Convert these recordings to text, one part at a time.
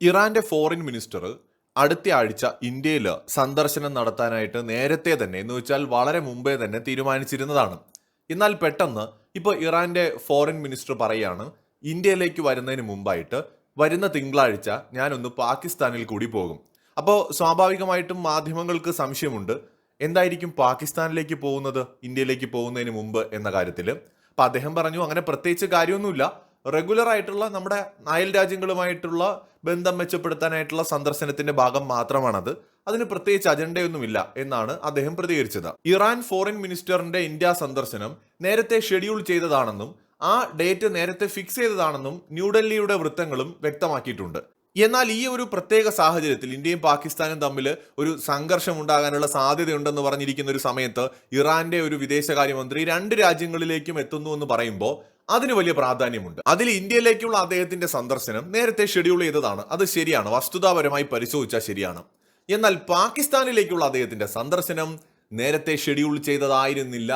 ഇറാന്റെ foreign minister അടുത്ത ആഴ്ച ഇന്ത്യയിൽ സന്ദർശനം നടത്താനായിട്ട് നേരത്തെ തന്നെ എന്ന് വെച്ചാൽ വളരെ മുമ്പേ തന്നെ തീരുമാനിച്ചിരുന്നതാണ്. എന്നാൽ പെട്ടെന്ന് ഇപ്പോൾ ഇറാന്റെ ഫോറിൻ മിനിസ്റ്റർ പറയുകയാണ് ഇന്ത്യയിലേക്ക് വരുന്നതിന് മുമ്പായിട്ട് വരുന്ന തിങ്കളാഴ്ച ഞാനൊന്ന് പാകിസ്ഥാനിൽ കൂടി പോകും. അപ്പോൾ സ്വാഭാവികമായിട്ടും മാധ്യമങ്ങൾക്ക് സംശയമുണ്ട് എന്തായിരിക്കും പാകിസ്ഥാനിലേക്ക് പോകുന്നത് ഇന്ത്യയിലേക്ക് പോകുന്നതിന് മുമ്പ് എന്ന കാര്യത്തിൽ അപ്പം അദ്ദേഹം പറഞ്ഞു അങ്ങനെ പ്രത്യേകിച്ച് കാര്യമൊന്നുമില്ല. റെഗുലർ ആയിട്ടുള്ള നമ്മുടെ അയൽ രാജ്യങ്ങളുമായിട്ടുള്ള ബന്ധം മെച്ചപ്പെടുത്താനായിട്ടുള്ള സന്ദർശനത്തിന്റെ ഭാഗം മാത്രമാണത്. അതിന് പ്രത്യേകിച്ച് അജണ്ടയൊന്നുമില്ല എന്നാണ് അദ്ദേഹം പ്രതികരിച്ചത്. ഇറാൻ ഫോറിൻ മിനിസ്റ്ററിന്റെ ഇന്ത്യ സന്ദർശനം നേരത്തെ ഷെഡ്യൂൾ ചെയ്തതാണെന്നും ആ ഡേറ്റ് നേരത്തെ ഫിക്സ് ചെയ്തതാണെന്നും ന്യൂഡൽഹിയുടെ വൃത്തങ്ങളും വ്യക്തമാക്കിയിട്ടുണ്ട്. എന്നാൽ ഈ ഒരു പ്രത്യേക സാഹചര്യത്തിൽ ഇന്ത്യയും പാകിസ്ഥാനും തമ്മിൽ ഒരു സംഘർഷം ഉണ്ടാകാനുള്ള സാധ്യതയുണ്ടെന്ന് പറഞ്ഞിരിക്കുന്ന ഒരു സമയത്ത് ഇറാന്റെ ഒരു വിദേശകാര്യമന്ത്രി രണ്ട് രാജ്യങ്ങളിലേക്കും എത്തുന്നു എന്ന് പറയുമ്പോൾ അതിന് വലിയ പ്രാധാന്യമുണ്ട്. അതിൽ ഇന്ത്യയിലേക്കുള്ള അദ്ദേഹത്തിന്റെ സന്ദർശനം നേരത്തെ ഷെഡ്യൂൾ ചെയ്തതാണ്. അത് ശരിയാണ്. വസ്തുതാപരമായി പരിശോധിച്ചാൽ ശരിയാണ്. എന്നാൽ പാകിസ്ഥാനിലേക്കുള്ള അദ്ദേഹത്തിന്റെ സന്ദർശനം നേരത്തെ ഷെഡ്യൂൾ ചെയ്തതായിരുന്നില്ല.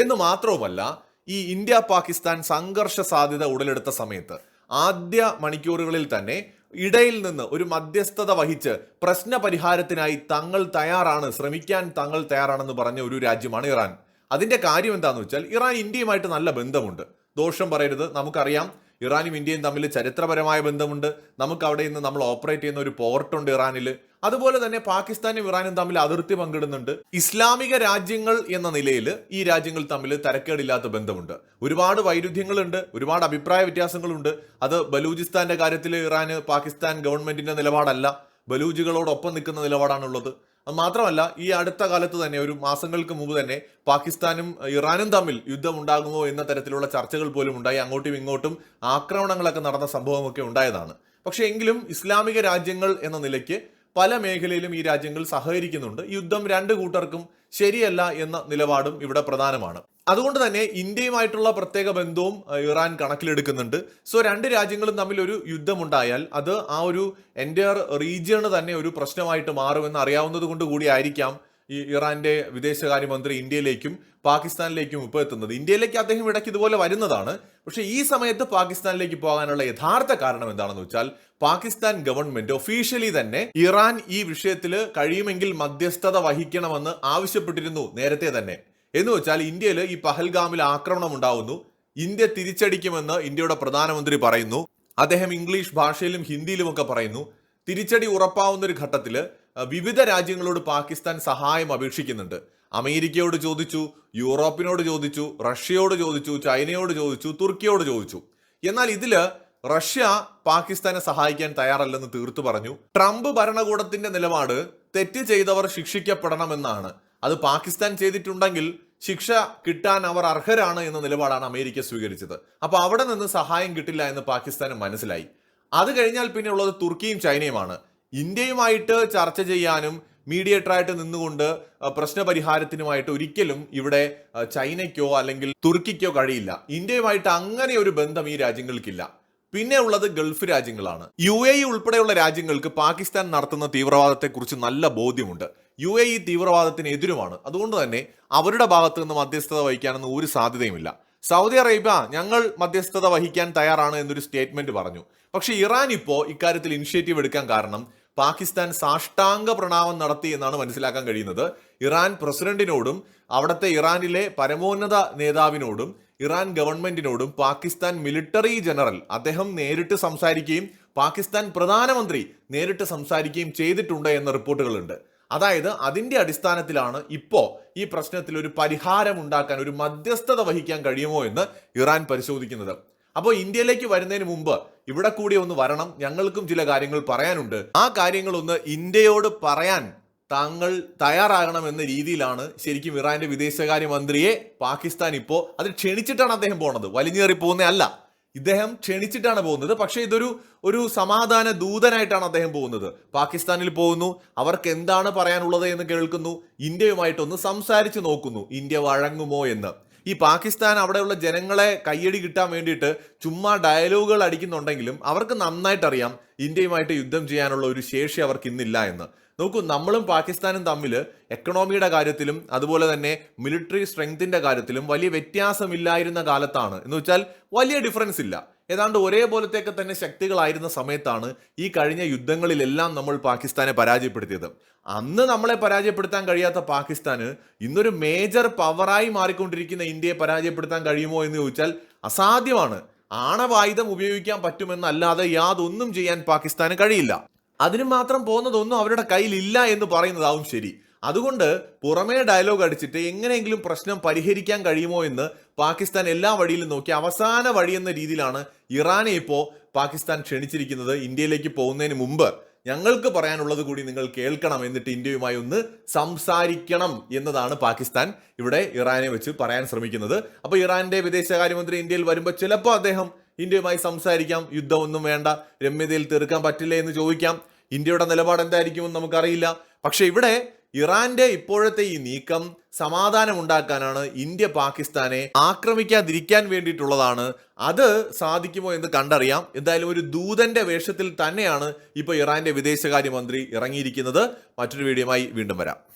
എന്ന് മാത്രവുമല്ല ഈ ഇന്ത്യ പാകിസ്ഥാൻ സംഘർഷ സാധ്യത ഉടലെടുത്ത സമയത്ത് ആദ്യ മണിക്കൂറുകളിൽ തന്നെ ഇടയിൽ നിന്ന് ഒരു മധ്യസ്ഥത വഹിച്ച് പ്രശ്ന പരിഹാരത്തിനായി തങ്ങൾ തയ്യാറാണ് ശ്രമിക്കാൻ തങ്ങൾ തയ്യാറാണെന്ന് പറഞ്ഞ ഒരു രാജ്യമാണ് ഇറാൻ. അതിന്റെ കാര്യം എന്താണെന്ന് വെച്ചാൽ ഇറാൻ ഇന്ത്യയുമായിട്ട് നല്ല ബന്ധമുണ്ട്. ദോഷം പറയരുത്. നമുക്കറിയാം ഇറാനും ഇന്ത്യയും തമ്മിൽ ചരിത്രപരമായ ബന്ധമുണ്ട്. നമുക്ക് അവിടെ നിന്ന് നമ്മൾ ഓപ്പറേറ്റ് ചെയ്യുന്ന ഒരു പോർട്ടുണ്ട് ഇറാനിൽ അതുപോലെ തന്നെ പാകിസ്ഥാനും ഇറാനും തമ്മിൽ അതിർത്തി പങ്കിടുന്നുണ്ട്. ഇസ്ലാമിക രാജ്യങ്ങൾ എന്ന നിലയിൽ ഈ രാജ്യങ്ങൾ തമ്മിൽ തരക്കേടില്ലാത്ത ബന്ധമുണ്ട്. ഒരുപാട് വൈരുദ്ധ്യങ്ങളുണ്ട് ഒരുപാട് അഭിപ്രായ വ്യത്യാസങ്ങളുണ്ട്. അത് ബലൂചിസ്ഥാന്റെ കാര്യത്തിൽ ഇറാന് പാകിസ്ഥാൻ ഗവൺമെന്റിന്റെ നിലപാടല്ല. ബലൂജികളോടൊപ്പം നിൽക്കുന്ന നിലപാടാണുള്ളത്. മാത്രമല്ല ഈ അടുത്ത കാലത്ത് തന്നെ ഒരു മാസങ്ങൾക്ക് മുമ്പ് തന്നെ പാകിസ്ഥാനും ഇറാനും തമ്മിൽ യുദ്ധം ഉണ്ടാകുമോ എന്ന തരത്തിലുള്ള ചർച്ചകൾ പോലും ഉണ്ടായി. അങ്ങോട്ടും ഇങ്ങോട്ടും ആക്രമണങ്ങളൊക്കെ നടന്ന സംഭവമൊക്കെ ഉണ്ടായതാണ്. പക്ഷേ എങ്കിലും ഇസ്ലാമിക രാജ്യങ്ങൾ എന്ന നിലയ്ക്ക് പല മേഖലയിലും ഈ രാജ്യങ്ങൾ സഹകരിക്കുന്നുണ്ട്. യുദ്ധം രണ്ട് കൂട്ടർക്കും ശരിയല്ല എന്ന നിലപാടും ഇവിടെ പ്രധാനമാണ്. അതുകൊണ്ട് തന്നെ ഇന്ത്യയുമായിട്ടുള്ള പ്രത്യേക ബന്ധവും ഇറാൻ കണക്കിലെടുക്കുന്നുണ്ട്. സോ രണ്ട് രാജ്യങ്ങളും തമ്മിൽ ഒരു യുദ്ധമുണ്ടായാൽ അത് ആ ഒരു എന്റെ റീജിയണ് തന്നെ ഒരു പ്രശ്നമായിട്ട് മാറുമെന്ന് അറിയാവുന്നത് കൊണ്ട് കൂടിയായിരിക്കാം ഈ ഇറാന്റെ വിദേശകാര്യമന്ത്രി ഇന്ത്യയിലേക്കും പാകിസ്ഥാനിലേക്കും ഇപ്പോൾ എത്തുന്നത്. ഇന്ത്യയിലേക്ക് അദ്ദേഹം ഇടയ്ക്ക് ഇതുപോലെ വരുന്നതാണ്. പക്ഷേ ഈ സമയത്ത് പാകിസ്ഥാനിലേക്ക് പോകാനുള്ള യഥാർത്ഥ കാരണം എന്താണെന്ന് വെച്ചാൽ പാകിസ്ഥാൻ ഗവൺമെന്റ് ഒഫീഷ്യലി തന്നെ ഇറാൻ ഈ വിഷയത്തിൽ കഴിയുമെങ്കിൽ മധ്യസ്ഥത വഹിക്കണമെന്ന് ആവശ്യപ്പെട്ടിരുന്നു നേരത്തെ തന്നെ. എന്ന് വെച്ചാൽ ഇന്ത്യയിൽ ഈ പഹൽഗാമിൽ ആക്രമണം ഉണ്ടാവുന്നു. ഇന്ത്യ തിരിച്ചടിക്കുമെന്ന് ഇന്ത്യയുടെ പ്രധാനമന്ത്രി പറയുന്നു. അദ്ദേഹം ഇംഗ്ലീഷ് ഭാഷയിലും ഹിന്ദിയിലും ഒക്കെ പറയുന്നു. തിരിച്ചടി ഉറപ്പാവുന്ന ഒരു ഘട്ടത്തിൽ വിവിധ രാജ്യങ്ങളോട് പാകിസ്ഥാൻ സഹായം അപേക്ഷിക്കുന്നുണ്ട്. അമേരിക്കയോട് ചോദിച്ചു യൂറോപ്പിനോട് ചോദിച്ചു റഷ്യയോട് ചോദിച്ചു ചൈനയോട് ചോദിച്ചു തുർക്കിയോട് ചോദിച്ചു. എന്നാൽ ഇതിൽ റഷ്യ പാകിസ്ഥാനെ സഹായിക്കാൻ തയ്യാറല്ലെന്ന് തീർത്തു പറഞ്ഞു. ട്രംപ് ഭരണകൂടത്തിന്റെ നിലപാട് തെറ്റ് ചെയ്തവർ ശിക്ഷിക്കപ്പെടണമെന്നാണ്. അത് പാകിസ്ഥാൻ ചെയ്തിട്ടുണ്ടെങ്കിൽ ശിക്ഷ കിട്ടാൻ അവർ അർഹരാണ് എന്ന നിലപാടാണ് അമേരിക്ക സ്വീകരിച്ചത്. അപ്പോൾ അവിടെ നിന്ന് സഹായം കിട്ടില്ല എന്ന് പാകിസ്ഥാന് മനസ്സിലായി. അത് കഴിഞ്ഞാൽ പിന്നെ ഉള്ളത് തുർക്കിയും ചൈനയുമാണ്. ഇന്ത്യയുമായിട്ട് ചർച്ച ചെയ്യാനും മീഡിയേറ്ററായിട്ട് നിന്നുകൊണ്ട് പ്രശ്ന പ്രശ്നപരിഹാരത്തിനുമായിട്ട് ഒരിക്കലും ഇവിടെ ചൈനയ്ക്കോ അല്ലെങ്കിൽ തുർക്കിക്കോ കഴിയില്ല. ഇന്ത്യയുമായിട്ട് അങ്ങനെ ഒരു ബന്ധം ഈ രാജ്യങ്ങൾക്കില്ല. പിന്നെ ഉള്ളത് ഗൾഫ് രാജ്യങ്ങളാണ്. യു എ ഇ ഉൾപ്പെടെയുള്ള രാജ്യങ്ങൾക്ക് പാകിസ്ഥാൻ നടത്തുന്ന തീവ്രവാദത്തെക്കുറിച്ച് നല്ല ബോധ്യമുണ്ട്. യു എ ഇ തീവ്രവാദത്തിന് എതിരുമാണ് അതുകൊണ്ട് തന്നെ അവരുടെ ഭാഗത്ത് നിന്ന് മധ്യസ്ഥത വഹിക്കാനൊന്നും ഒരു സാധ്യതയുമില്ല. സൗദി അറേബ്യ ഞങ്ങൾ മധ്യസ്ഥത വഹിക്കാൻ തയ്യാറാണ് എന്നൊരു സ്റ്റേറ്റ്മെന്റ് പറഞ്ഞു. പക്ഷെ ഇറാൻ ഇപ്പോൾ ഇക്കാര്യത്തിൽ ഇനിഷ്യേറ്റീവ് എടുക്കാൻ കാരണം പാകിസ്ഥാൻ സാഷ്ടാംഗ പ്രണാമം നടത്തി എന്നാണ് മനസ്സിലാക്കാൻ കഴിയുന്നത്. ഇറാൻ പ്രസിഡന്റിനോടും അവിടുത്തെ ഇറാനിലെ പരമോന്നത നേതാവിനോടും ഇറാൻ ഗവൺമെന്റിനോടും പാകിസ്ഥാൻ മിലിറ്ററി ജനറൽ അദ്ദേഹം നേരിട്ട് സംസാരിക്കുകയും പാകിസ്ഥാൻ പ്രധാനമന്ത്രി നേരിട്ട് സംസാരിക്കുകയും ചെയ്തിട്ടുണ്ട് എന്ന റിപ്പോർട്ടുകളുണ്ട്. അതായത് അതിന്റെ അടിസ്ഥാനത്തിലാണ് ഇപ്പോ ഈ പ്രശ്നത്തിൽ ഒരു പരിഹാരം ഉണ്ടാക്കാൻ ഒരു മധ്യസ്ഥത വഹിക്കാൻ കഴിയുമോ എന്ന് ഇറാൻ പരിശോധിക്കുന്നത്. അപ്പോൾ ഇന്ത്യയിലേക്ക് വരുന്നതിന് മുമ്പ് ഇവിടെ കൂടി ഒന്ന് വരണം. ഞങ്ങൾക്കും ചില കാര്യങ്ങൾ പറയാനുണ്ട്. ആ കാര്യങ്ങളൊന്ന് ഇന്ത്യയോട് പറയാൻ താങ്കൾ തയ്യാറാകണം എന്ന രീതിയിലാണ് ശരിക്കും ഇറാന്റെ വിദേശകാര്യമന്ത്രിയെ പാകിസ്ഥാൻ ഇപ്പോൾ അത് ക്ഷണിച്ചിട്ടാണ് അദ്ദേഹം പോണത്. വലിഞ്ഞേറി പോകുന്നതല്ല ഇദ്ദേഹം ക്ഷണിച്ചിട്ടാണ് പോകുന്നത്. പക്ഷേ ഇതൊരു ഒരു സമാധാന ദൂതനായിട്ടാണ് അദ്ദേഹം പോകുന്നത്. പാകിസ്ഥാനിൽ പോകുന്നു. അവർക്ക് എന്താണ് പറയാനുള്ളത് എന്ന് കേൾക്കുന്നു. ഇന്ത്യയുമായിട്ടൊന്ന് സംസാരിച്ച് നോക്കുന്നു. ഇന്ത്യ വഴങ്ങുമോ എന്ന്. ഈ പാകിസ്ഥാൻ അവിടെയുള്ള ജനങ്ങളെ കയ്യടി കിട്ടാൻ വേണ്ടിയിട്ട് ചുമ്മാ ഡയലോഗുകൾ അടിക്കുന്നുണ്ടെങ്കിലും അവർക്ക് നന്നായിട്ട് അറിയാം ഇന്ത്യയുമായിട്ട് യുദ്ധം ചെയ്യാനുള്ള ഒരു ശേഷി അവർക്ക് ഇന്നില്ല എന്ന്. നോക്കൂ നമ്മളും പാകിസ്ഥാനും തമ്മിൽ എക്കണോമിയുടെ കാര്യത്തിലും അതുപോലെ തന്നെ മിലിറ്ററി സ്ട്രെങ്തിന്റെ കാര്യത്തിലും വലിയ വ്യത്യാസമില്ലായിരുന്ന കാലത്താണ്. എന്ന് വെച്ചാൽ വലിയ ഡിഫറൻസ് ഇല്ല. ഏതാണ്ട് ഒരേപോലത്തെയൊക്കെ തന്നെ ശക്തികളായിരുന്ന സമയത്താണ് ഈ കഴിഞ്ഞ യുദ്ധങ്ങളിലെല്ലാം നമ്മൾ പാകിസ്ഥാനെ പരാജയപ്പെടുത്തിയത്. അന്ന് നമ്മളെ പരാജയപ്പെടുത്താൻ കഴിയാത്ത പാകിസ്ഥാന് ഇന്നൊരു മേജർ പവറായി മാറിക്കൊണ്ടിരിക്കുന്ന ഇന്ത്യയെ പരാജയപ്പെടുത്താൻ കഴിയുമോ എന്ന് ചോദിച്ചാൽ അസാധ്യമാണ്. ആണവായുധം ഉപയോഗിക്കാൻ പറ്റുമെന്നല്ലാതെ യാതൊന്നും ചെയ്യാൻ പാകിസ്ഥാന് കഴിയില്ല. അതിന് മാത്രം പോകുന്നതൊന്നും അവരുടെ കയ്യിലില്ല എന്ന് പറയുന്നതാവും ശരി. അതുകൊണ്ട് പുറമേ ഡയലോഗ് അടിച്ചിട്ട് എങ്ങനെയെങ്കിലും പ്രശ്നം പരിഹരിക്കാൻ കഴിയുമോ എന്ന് പാകിസ്ഥാൻ എല്ലാ വഴിയിലും നോക്കി അവസാന വഴി എന്ന രീതിയിലാണ് ഇറാനെ ഇപ്പോൾ പാകിസ്ഥാൻ ക്ഷണിച്ചിരിക്കുന്നത് ഇന്ത്യയിലേക്ക് പോകുന്നതിന് മുമ്പ്. ഞങ്ങൾക്ക് പറയാനുള്ളത് കൂടി നിങ്ങൾ കേൾക്കണം എന്നിട്ട് ഇന്ത്യയുമായി ഒന്ന് സംസാരിക്കണം എന്നതാണ് പാകിസ്ഥാൻ ഇവിടെ ഇറാനെ വെച്ച് പറയാൻ ശ്രമിക്കുന്നത്. അപ്പൊ ഇറാന്റെ വിദേശകാര്യമന്ത്രി ഇന്ത്യയിൽ വരുമ്പോൾ ചിലപ്പോൾ അദ്ദേഹം ഇന്ത്യയുമായി സംസാരിക്കാം യുദ്ധമൊന്നും വേണ്ട രമ്യതയിൽ തീർക്കാൻ പറ്റില്ല എന്ന് ചോദിക്കാം. ഇന്ത്യയുടെ നിലപാട് എന്തായിരിക്കുമെന്ന് നമുക്കറിയില്ല. പക്ഷെ ഇവിടെ ഇറാന്റെ ഇപ്പോഴത്തെ ഈ നീക്കം സമാധാനം ഉണ്ടാക്കാനാണ് ഇന്ത്യ പാകിസ്ഥാനെ ആക്രമിക്കാതിരിക്കാൻ വേണ്ടിയിട്ടുള്ളതാണ്. അത് സാധിക്കുമോ എന്ന് കണ്ടറിയാം. എന്തായാലും ഒരു ദൂതന്റെ വേഷത്തിൽ തന്നെയാണ് ഇപ്പോൾ ഇറാന്റെ വിദേശകാര്യമന്ത്രി ഇറങ്ങിയിരിക്കുന്നത്. മറ്റൊരു വീഡിയോയുമായി വീണ്ടും വരാം.